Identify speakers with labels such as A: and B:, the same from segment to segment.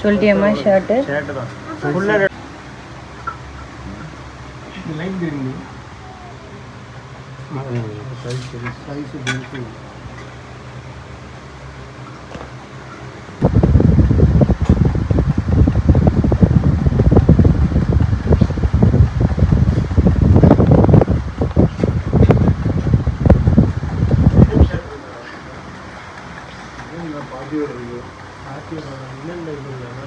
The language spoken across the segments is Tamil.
A: சொல்லிட்டியம்மா ஷர்ட்டு
B: ஷர்ட்டு தான். ஃபுல்லாக லைன் தெரியுது சைஸ் சைஸ் பெல்ட்டு பாட்டியோட இருக்கு பாட்டியோட என்னென்ன இருக்குங்க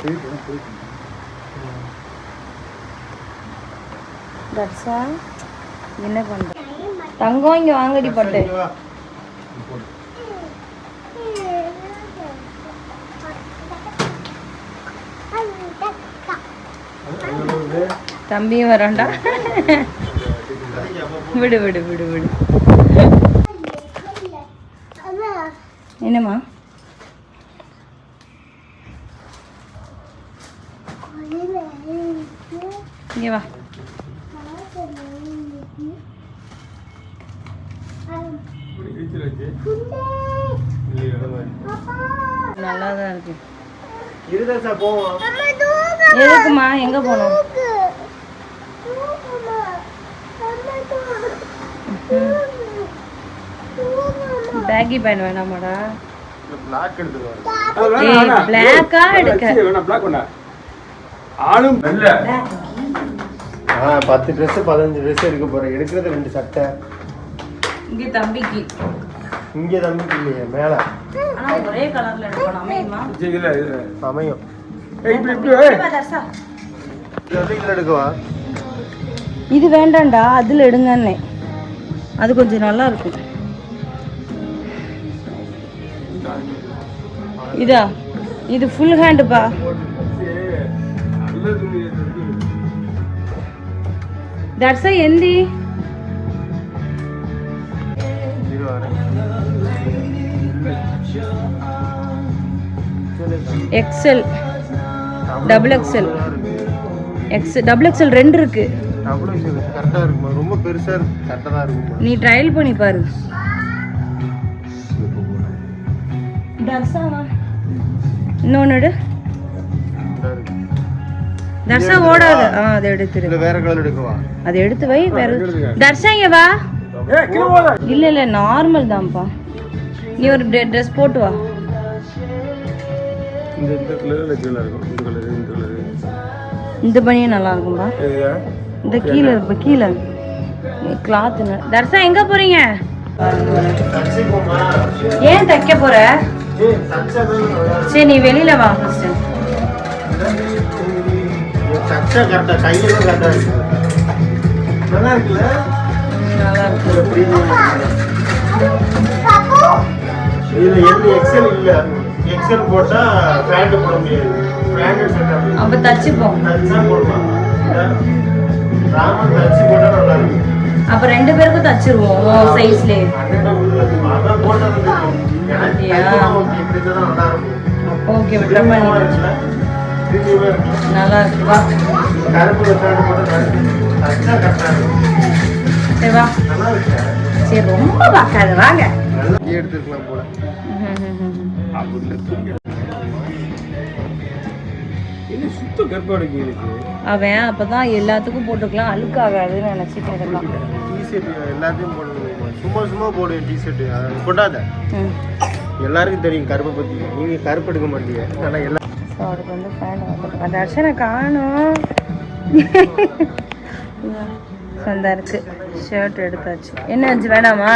B: போயிட்டு போயிட்டு
A: தட்ஸா என்ன பண்ற? தங்கம் இங்க வாங்கடி பட்டு. தம்பியும் வரான்டா. விடு விடு விடு விடு. என்னம்மா இங்க வா நல்லா தான் இருக்கு எதுக்குமா? எங்க போகணும் பேக்கி பேண்ட் வேணாமாடா.
B: பிளாக்
A: பிளாக்கா எடுக்க.
C: ஆளும் இல்ல
B: ஆ பத்து ட்ரெஸ் பதினஞ்சு ட்ரெஸ் எடுக்க போறேன் எடுக்கிறது ரெண்டு சட்டை.
A: இங்க தம்பிக்கு.
B: இங்கே தம்பிக்கு இல்லையே மேலே.
A: ஆனா ஒரே கலர்ல எடுக்கணும் அமையுமா?
C: இல்ல இல்ல
B: அமையும்.
C: ஏய், இப்படி இப்படி ஏய்.
A: தர்ஷா.
B: இது வந்து இதில் எடுக்கவா?
A: இது வேண்டாம்டா அதில் எடுங்கன்னே. அது கொஞ்சம் நல்லா இருக்கும். இதா? இது ஃபுல் ஹேண்டுப்பா. தட்ஸா எந்தி XL double XL X double XL ரெண்டு இருக்கு. நீ ட்ரையல் பண்ணி பாரு.
B: இருக்கு.
A: தர்ஷா ஓடாது. ஆ அதை எடுத்துரு.
B: இல்லை வேற கலர் எடுக்கவா
A: அதை எடுத்து வை வேற தர்ஷா இங்க வா. இல்ல நார்மல் தான்ப்பா. நீ ஒரு ட்ரெஸ் போட்டு வா.
C: இந்த இந்த கலர் கீழே இருக்கும். இந்த கலர் இந்த கலர்.
A: இந்த பனியும் நல்லா இருக்கும்பா. இந்த கீழே இருப்ப கீழே. கிளாத் தர்ஷா எங்க போறீங்க? ஏன் தைக்க போற? சரி நீ வெளியில வா ஃபர்ஸ்ட்
B: நல்லா இருக்குல்ல
A: நல்லா இருக்கு.
B: இதுல எந்த எக்ஸல் இல்ல. எக்ஸல் போட்டா பேண்ட் போட முடியாது. செட்
A: அப்ப
B: தச்சா போடலாம். ராமன் தச்சு போட்டா நல்லா இருக்கும்.
A: அப்ப ரெண்டு பேருக்கும் தச்சிருவோம். சைஸ்ல
B: அதான் போட்டது.
A: ஓகே விட்ற பண்ணி. நல்லா இருக்கு. வா.
B: கருப்பு பேண்ட் போட்டா தச்சா கரெக்டா இருக்கும்.
A: சரி வா. சரி ரொம்ப பார்க்காத. வாங்க.
B: எடுத்துருக்கலாம் போல.
A: அவன் அப்பதான் எல்லாத்துக்கும் போட்டுக்கலாம் அழுக்காகாதுன்னு நினைச்சிட்டு இருக்கான்
B: எல்லாத்தையும் போடணும் சும்மா சும்மா போடுவேன் டிஷர்ட்
A: ம்.
B: எல்லாருக்கும் தெரியும் கருப்பை பத்தி. நீங்க கருப்பு எடுக்க மாட்டீங்க ஆனா எல்லா
A: ஸோ அதுக்கு வந்து ஃபேன் தர்ஷனை காணும். சந்தா இருக்கு. ஷர்ட் எடுத்தாச்சு. என்ன வேணாமா?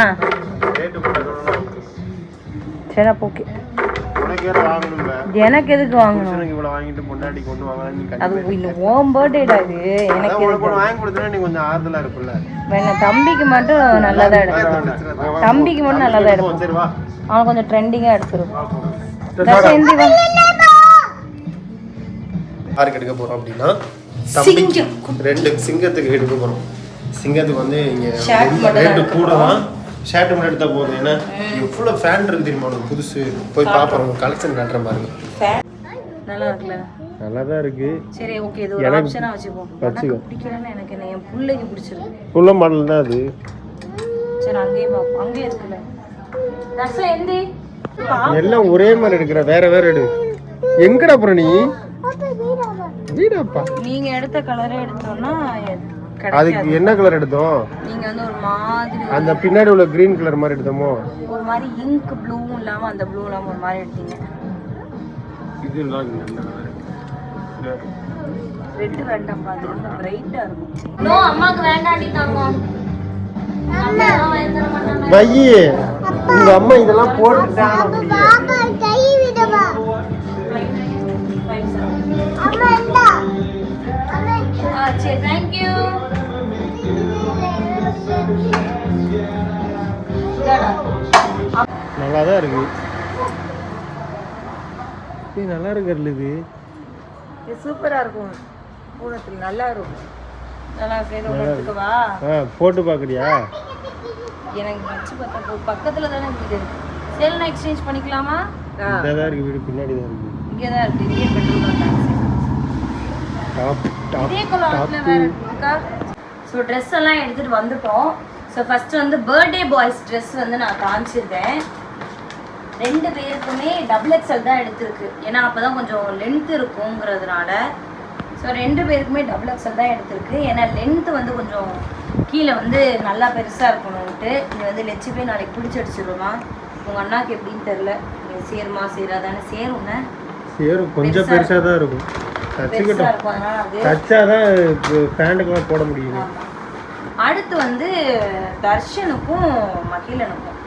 A: சரி அப்போ ஓகே எனக்கு எதுக்கு வாங்கணும்?
B: இவ்வளவு வாங்கிட்டு பொண்டாட்டி கொண்டு வாங்க நீ
A: அது இந்த ஓம் பர்த்டேடா இது எனக்கு எதுக்கு?
B: வாங்கி கொடுத்தா நீ கொஞ்சம் ஆறுதலா இருக்குல்ல
A: வேணாம் தம்பிக்கு மட்டும் நல்லா தான் எடுக்கணும் தம்பிக்கு மட்டும் நல்லா தான் எடுக்கும்
B: சரி வா.
A: அவன் கொஞ்சம் எந்தி வா
B: யாருக்கு எடுக்க போறோம் அப்படின்னா தம்பிக்கு ரெண்டு சிங்கத்துக்கு எடுக்க போறோம். சிங்கத்துக்கு வந்து இங்க
A: எடுக்க
B: கூட தான் ஷர்ட் மட்டும் எடுத்தா போதும். ஏன்னா எவ்வளவு ஃபேன் இருக்கு தெரியுமா உனக்கு? புதுசு. போய் பாப்போம். கலெக்ஷன் காட்டுற பாருங்க
A: நல்லா இருக்குல்ல?
B: நல்லா தான் இருக்கு.
A: சரி ஓகே இது ஒரு ஆப்ஷனாக வச்சுப்போம்.
B: வச்சுக்கோ.
A: பிடிக்கலன்னு எனக்கு என்ன? என் பிள்ளைக்கு பிடிச்சிருக்கு.
B: புள்ள மாடல் தான் அது.
A: சரி அங்கேயே பார்ப்போம் அங்கேயே இருக்குல்ல? தர்ஷன் எந்தி?
B: எல்லாம் ஒரே மாதிரி எடுக்கிற. வேற வேற எடு. எங்கடா அப்புறம் நீ? வீடாப்பா.
A: நீங்க எடுத்த கலரே எடுத்தோம்னா
B: அதுக்கு என்ன கலர் எடுத்தோம்?
A: நீங்க வந்து ஒரு மாதிரி
B: அந்த பின்னாடி உள்ள கிரீன் கலர் மாதிரி எடுத்தோமோ?
A: ஒரு மாதிரி இங்க் ப்ளூவும் இல்லாம அந்த ப்ளூ இல்லாம ஒரு மாதிரி எடுத்தீங்க.
C: இது கலர்
A: ரெட் வேண்டாம் ரொம்ப பிரைட்டா இருக்கும். நோ அம்மாக்கு வேண்டாண்டி தங்கம் எல்லாம்
B: வையி உங்க அம்மா இதெல்லாம் போட்டுட்டாங்க
A: சரி
B: நல்லா தான் இருக்கு. ஏய், நல்லா இருக்குல்ல இது.
A: இது சூப்பரா இருக்கும். பூனத்தில் நல்லா இருக்கும். நல்லா எடுத்துக்கவா
B: ஆ போட்டு பார்க்குறியா
A: எனக்கு வச்சு பார்த்தா போ- பக்கத்துல தானே இருக்குது சேல்னா எக்ஸ்சேஞ்ச் பண்ணிக்கலாமா?
B: இதாக தான் இருக்கு வீடு பின்னாடி தான் இருக்கு.
A: இங்கே தான் இருக்கு இங்கே petrol bunk
B: top top
A: so dress எல்லாம் எடுத்துட்டு வந்துட்டோம். ஸோ ஃபர்ஸ்ட் வந்து பர்த்டே பாய்ஸ் ட்ரெஸ் வந்து நான் காமிச்சிருக்கேன். ரெண்டு பேருக்குமே டபுள் எக்ஸல் தான் எடுத்திருக்கு. ஏன்னா அப்பதான் கொஞ்சம் லென்த் இருக்குங்கிறதுனால ஸோ ரெண்டு பேருக்குமே டபுள் எக்ஸல் தான் எடுத்திருக்கு. ஏன்னா லென்த் வந்து கொஞ்சம் கீழே வந்து நல்லா பெருசாக இருக்கணும்ட்டு. இது வந்து லெச்சு போய் நாளைக்கு பிடிச்சி அடிச்சிடுமா உங்கள் அண்ணாக்கு எப்படின்னு தெரில சேருமா சேராதானே சேரும்னே
B: சேரும். கொஞ்சம் பெருசாக தான் இருக்கும். தச்சுக்கிட்டோம்.
A: இருக்கும். அது
B: தச்சாதான் பேண்ட்டுக்கெல்லாம் போட முடியும்.
A: அடுத்து வந்து தர்ஷனுக்கும் மகிழனுக்கும்.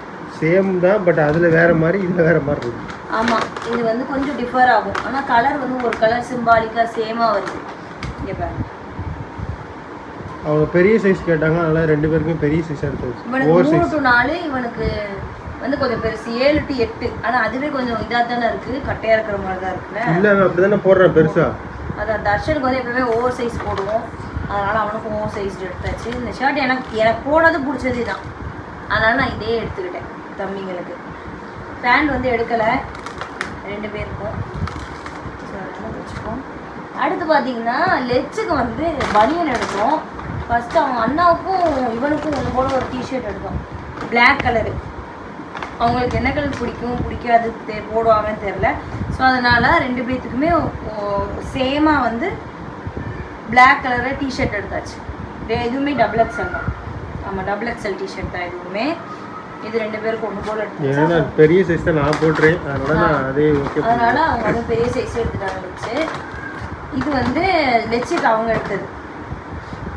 B: சேம் தான் பட் அதில் வேற மாதிரி இதில் வேற மாதிரி இருக்கு.
A: ஆமா. இது வந்து கொஞ்சம் டிஃபர் ஆகும். ஆனா கலர் வந்து ஒரு கலர் சிம்பாலிக்கா சேமா வருது. இங்க பாருங்க.
B: அவங்க பெரிய சைஸ் கேட்டாங்க அதனால ரெண்டு பேருக்கும் பெரிய சைஸ் எடுத்தாச்சு
A: இவனுக்கு மூணு டு நாலு இவனுக்கு வந்து கொஞ்சம் பெருசு ஏழு டு எட்டு. ஆனா அதுவே கொஞ்சம் இதா தானே இருக்கு? கட்டையா இருக்கிற மாதிரி தான் இருக்குல்ல?
B: இல்லை அவன் அப்படி தானே போடுறான் பெருசா?
A: அதான் தர்ஷனுக்கு வந்து எப்பவுமே ஓவர் சைஸ் போடுவோம். அதனால அவனுக்கும் ஓவர் சைஸ் எடுத்தாச்சு. இந்த ஷர்ட் எனக்கு எனக்கு போனது பிடிச்சது தான். அதனால நான் இதே எடுத்துக்கிட்டேன் தம்பிங்களுக்கு. பேண்ட் வந்து எடுக்கலை. ரெண்டு பேருக்கும் வச்சுப்போம். அடுத்து பார்த்தீங்கன்னா லெச்சுக்கு வந்து பனியன் எடுத்தோம். ஃபர்ஸ்ட் அவங்க அண்ணாவுக்கும் இவனுக்கும் ஒன்று போல ஒரு டிஷர்ட் எடுத்தோம். Black கலரு அவங்களுக்கு என்ன கலர் பிடிக்கும் பிடிக்காது தெ- போடுவாங்கன்னு தெரில ஸோ அதனால ரெண்டு பேர்த்துக்குமே சேமாக வந்து Black கலரில் டிஷர்ட் எடுத்தாச்சு. இதுவுமே டபுள் எக்ஸல் தான். ஆமாம் டபுள் எக்ஸல் டிஷர்ட் தான் இதுவுமே இது ரெண்டு பேருக்கு ஒன்று போல் எடுத்து
B: பெரிய சைஸ் தான் நான் போட்டுறேன். அதனால நான் அதே ஓகே
A: அதனால அவங்க வந்து பெரிய சைஸ் எடுத்துட்டாங்க லெச்சு இது வந்து லெச்சுக்கு அவங்க எடுத்தது.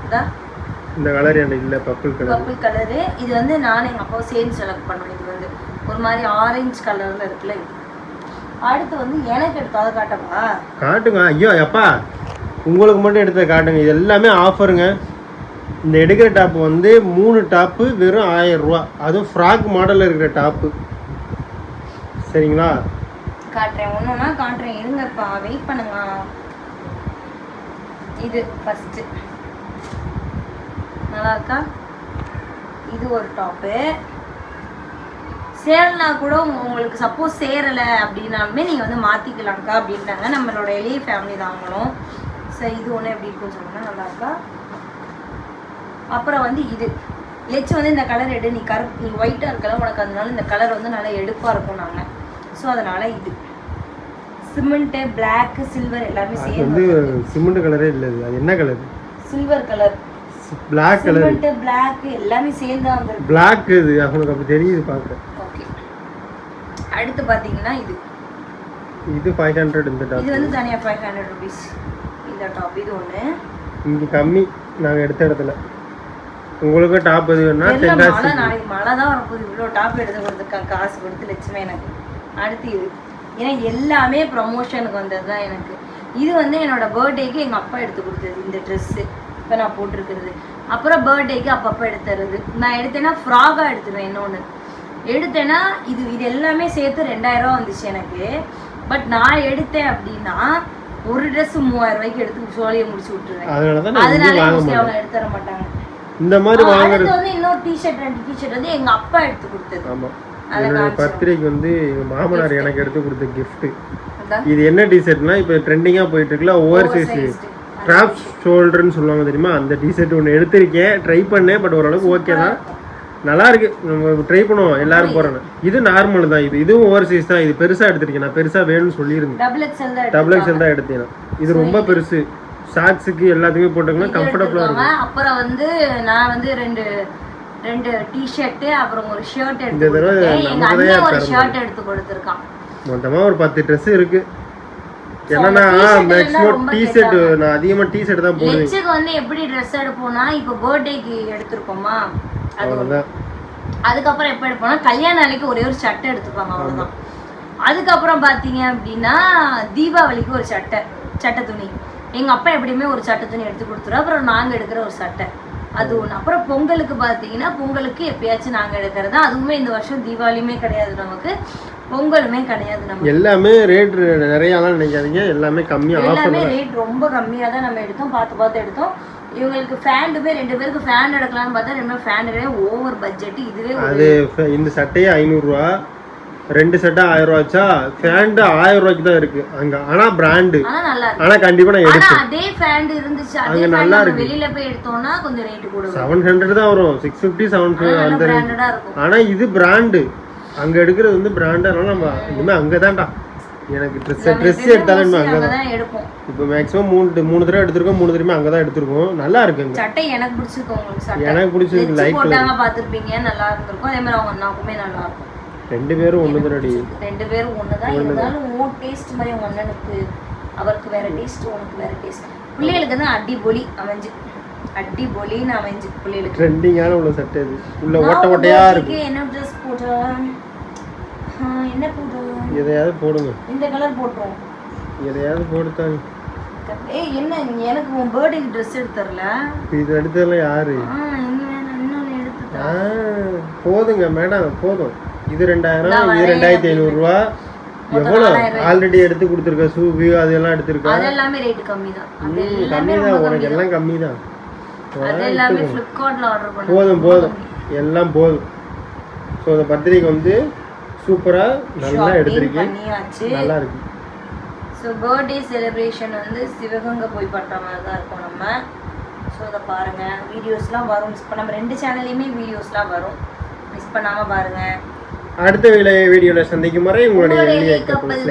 A: இதான்
B: இந்த கலர் எனக்கு இல்லை பர்பிள் கலர்
A: பர்பிள் கலரு இது வந்து நானும் எங்கள் அப்பாவும் சேர்ந்து செலக்ட் பண்ணோம். இது வந்து ஒரு மாதிரி ஆரஞ்சு கலரில் இருக்குல்ல இது. அடுத்து வந்து எனக்கு எடுத்தோம் அதை காட்டவா?
B: காட்டுங்க. ஐயோ அப்பா. உங்களுக்கு மட்டும் எடுத்த காட்டுங்க. இது எல்லாமே ஆஃபருங்க இந்த எடுக்கிற டாப் வந்து மூணு டாப்பு வெறும் ஆயிரம் ரூபா. அதுவும் ஃப்ராக் மாடலில் இருக்கிற டாப்பு சரிங்களா?
A: காட்டுறேன். ஒன்றுனா காட்டுறேன். இருங்கப்பா. வெயிட் பண்ணுங்க. இது ஃபஸ்ட்டு நல்லா இருக்கா? இது ஒரு டாப்பு சேரலனா கூட உங்க- உங்களுக்கு சப்போஸ் சேரலை அப்படின்னாலுமே நீங்கள் வந்து மாற்றிக்கலாம்க்கா அப்படின்ட்டாங்க. நம்மளோட எளிய ஃபேமிலி தான் அவங்களும். சரி இது ஒன்று எப்படி இருக்குன்னு சொன்னா நல்லா இருக்கா? அப்புறம் வந்து இது. லெச்சு வந்து இந்த கலர் எடு. நீ கருப்பு நீ ஒயிட்டாக இருக்கல உனக்கு அதனால இந்த கலர் வந்து நல்லா எடுப்பாக இருக்கும் நாங்கள் ஸோ அதனால இது. சிமெண்ட்டு பிளாக் சில்வர் எல்லாமே சேர்ந்து
B: சிமெண்ட் கலரே இல்லை. அது என்ன colour
A: silver colour
B: black colour
A: black எல்லாமே சேர்ந்து வந்திருக்கு
B: பிளாக் இது அவனுக்கு அப்படி தெரியுது பார்க்க.
A: ஓகே அடுத்து பார்த்தீங்கன்னா இது.
B: இது ஃபைவ் ஹண்ட்ரட் இந்த
A: இது
B: டாப்
A: வந்து தனியாக ஃபைவ் ஹண்ட்ரட் ருபீஸ் இந்த டாப் இது ஒன்று
B: இங்கே கம்மி. நாங்கள் எடுத்த இடத்துல. உங்களுக்கு டாப் எது
A: தெரியல
B: டென்
A: மழை மழை தான் வரப்போகுது. இவ்வளோ டாப் எடுத்து கொடுத்துருக்காங்க காசு கொடுத்து லட்சுமி எனக்கு. அடுத்து இது. ஏன்னா எல்லாமே ப்ரமோஷனுக்கு வந்தது தான் எனக்கு. இது வந்து என்னோட பர்த்டேக்கு எங்கள் அப்பா எடுத்து கொடுத்தது இந்த ட்ரெஸ்ஸு இப்போ நான் போட்டிருக்கிறது. அப்புறம் பர்த்டேக்கு அப்பப்போ எடுத்துறது. நான் எடுத்தேன்னா ஃப்ராகாக எடுத்துருவேன் இன்னொன்று எடுத்தேன்னா இது இது எல்லாமே சேர்த்து ரெண்டாயிரம் வந்துச்சு எனக்கு. பட் நான் எடுத்தேன் அப்படின்னா ஒரு ட்ரெஸ் மூவாயிரம் ரூபாய்க்கு எடுத்து சோழியை முடிச்சு விட்டுருவேன்.
B: அதனால
A: அவங்க எடுத்து தர மாட்டாங்க.
B: இந்த மாதிரி வாங்குறது
A: வந்து இன்னொரு டிஷர்ட் ரெண்டு டிஷர்ட் வந்து எங்க அப்பா எடுத்து கொடுத்தது. அதை
B: என்னோட. பர்த்டேக்கு வந்து எங்கள் மாமனார் எனக்கு எடுத்து கொடுத்த கிஃப்ட்டு
A: அதான்.
B: இது என்ன டிஷர்ட்னா இப்போ ட்ரெண்டிங்காக போயிட்டு இருக்குல்ல ஓவர் சைஸ் ட்ராப் ஷோல்டர்னு சொல்லுவாங்க தெரியுமா? அந்த டிஷர்ட் ஒன்று எடுத்திருக்கேன். ட்ரை பண்ணேன் பட் ஓரளவுக்கு ஓகே தான். நல்லா இருக்கு. நம்ம ட்ரை பண்ணுவோம் எல்லாரும் போறோம் இது நார்மல் தான். இது இதுவும் ஓவர் சைஸ் தான். இது பெருசா எடுத்திருக்கேன். நான் பெருசா வேணும்னு சொல்லியிருந்தேன்.
A: டபுள் எக்ஸ்எல் தான்
B: எடுத்தேன். இது ரொம்ப பெருசு. ஷார்ட்ஸுக்கு எல்லாத்துக்குமே போட்டோம்னா கம்ஃபர்டபுளா இருக்கும்.
A: அப்புறம் வந்து நான் வந்து ரெண்டு ரெண்டு டிஷர்ட் அப்புறம் ஒரு ஷர்ட்
B: இந்த
A: எடுத்து
B: தடவை தான்
A: அண்ணன் ஒரு ஷர்ட் எடுத்து கொடுத்துருக்கான்.
B: மொத்தமா ஒரு பத்து ட்ரெஸ் இருக்கு. என்னன்னா
A: t-shirt எல்லாம்
B: மேக்ஸிமம்
A: ரொம்ப
B: டி ஷர்ட் நான் அதிகமா டி ஷர்ட் தான் போடுவேன்.
A: லெச்சுக்கு வந்து எப்படி ட்ரெஸ் எடுப்போம்னா இப்போ பர்த்டேக்கு அது ஒண்ணு.
B: அவ்வளவுதான்
A: அதுக்கப்புறம் எப்போ எடுப்போம்னா கல்யாண நாளைக்கு ஒரே ஒரு சட்டை எடுத்துப்பாங்க அவ்வளவுதான். அதுக்கப்புறம் பார்த்தீங்க அப்படின்னா தீபாவளிக்கு ஒரு சட்டை சட்டை துணி. எங்க அப்பா எப்படியுமே ஒரு சட்டை துணி எடுத்து கொடுத்துரும் அப்புறம் நாங்க எடுக்கிற ஒரு சட்டை. அது ஒன்று அப்புறம் பொங்கலுக்கு பார்த்தீங்கன்னா பொங்கலுக்கு எப்பயாச்சும் நாங்க எடுக்கிறது அதுவுமே இந்த வருஷம் தீபாவளியுமே கிடையாது நமக்கு. பொங்கலுமே கிடையாது நமக்கு
B: எல்லாமே ரேட் நிறையாலாம் நினைக்காதீங்க. எல்லாமே கம்மி ஆஃபர்
A: எல்லாமே ரேட் ரொம்ப கம்மியாக தான் நம்ம எடுத்தோம். பார்த்து பார்த்து எடுத்தோம். இவங்களுக்கு ஃபேண்டுமே ரெண்டு பேருக்கு ஃபேன் எடுக்கலாம்னு பார்த்தா ரெண்டு ஃபேண்டுமே ஓவர் பட்ஜெட் இதுவே
B: அது இந்த சட்டையே ஐநூறுரூவா. ரெண்டு சட்டை ஆயிரம் ரூபா ஆச்சா ஃபேண்டு ஆயிரம் ரூபாய்க்கு தான் இருக்கு. அங்க ஆனா பிராண்டு
A: ஆனா
B: கண்டிப்பா நான் எடுப்பேன்.
A: அதே ஃபேண்ட் இருந்துச்சு.
B: அங்க நல்லா
A: நம்ம
B: இருக்கு.
A: வெளியில போய் எடுத்தோம்னா கொஞ்சம் ரேட் கூட வரும்.
B: செவன் ஹண்ட்ரட் தான் வரும். சிக்ஸ் ஃபிஃப்டி செவன்
A: ஆனா நல்ல
B: அந்த range.
A: பிராண்டடா இருக்கும்.
B: ஆனா இது பிராண்டு அங்க எடுக்கிறது வந்து பிராண்டு அதனால நம்ம இனிமே அங்கதான்டா. எனக்கு ட்ரெஸ் ட்ரெஸ் எடுத்தாலும் அங்கதான்
A: அங்கதான். எடுப்போம்.
B: இப்போ மேக்ஸிமம் மூணு மூணு தடவை எடுத்திருக்கோம் மூணு தடவை அங்கே தான் எடுத்திருக்கோம். நல்லா இருக்குங்க
A: சட்டை எனக்கு பிடிச்சிருக்கு உங்களுக்கு சட்டை.
B: எனக்கு பிடிச்சிருக்கு லைக்
A: போட்டாங்க பார்த்திருப்பீங்க நல்லா இருந்திருக்கும். அதே மாதிரி அவங்க அண்ணாக்குமே நல்லா இருக்கும்.
B: ரெண்டு பேரும் ஒன்று தடவை
A: ரெண்டு பேரும் ஒண்ணுதான். இருந்தாலும் உன் டேஸ்ட் மாதிரி உங்க அண்ணனுக்கு அவருக்கு வேற டேஸ்ட் உனக்கு வேற டேஸ்ட் பிள்ளைகளுக்கு தான் அடிபொலி அமைஞ்சு. அடிபொலின்னு அமைஞ்சு பிள்ளைகளுக்கு.
B: ட்ரெண்டிங்கான உள்ள சட்டை இது உள்ள ஓட்ட ஓட்டையா இருக்கு.
A: க்கு என்ன ட்ரெஸ் போட்டேன்? ஆ, என்ன போட்டேன்
B: எதையாவது போடுங்க.
A: இந்த கலர் போட்டுரும்.
B: எதையாவது போட்டுத்தாங்க
A: ஏய் என்ன எனக்கு உன் பர்த்டேக்கு ட்ரெஸ் எடுத்து தரல?
B: இது எடுத்ததெல்லாம் யாரு? போதுங்க மேடம் போதும். இது ரெண்டாயிரம் இது ரெண்டாயிரத்தி ஐநூறுரூவா. எவ்வளோ ஆல்ரெடி எடுத்து கொடுத்துருக்க ஷூவு அதெல்லாம் எடுத்திருக்க?
A: அது எல்லாமே ரேட் கம்மி தான்
B: கம்மி தான் உனக்கு எல்லாம் கம்மி தான் போதும் போதும். எல்லாம் போதும். ஸோ அந்த பர்த்டேக்கு வந்து சூப்பராக நல்லா எடுத்திருக்கேன்
A: பண்ணியாச்சு.
B: நல்லா இருக்கு
A: ஸோ பர்த்டே செலிப்ரேஷன் வந்து சிவகங்கை போய் பண்ணுற மாதிரி தான் இருக்கும் நம்ம. ஸோ அதை பாருங்கள் வீடியோஸ்லாம் வரும். மிஸ் பண்ண நம்ம ரெண்டு சேனல்லையுமே வீடியோஸ்லாம் வரும். மிஸ் பண்ணாமல் பாருங்கள்
B: அடுத்த வீடியோவில் சந்திக்கும் வரை உங்களுடைய எளிய
A: couples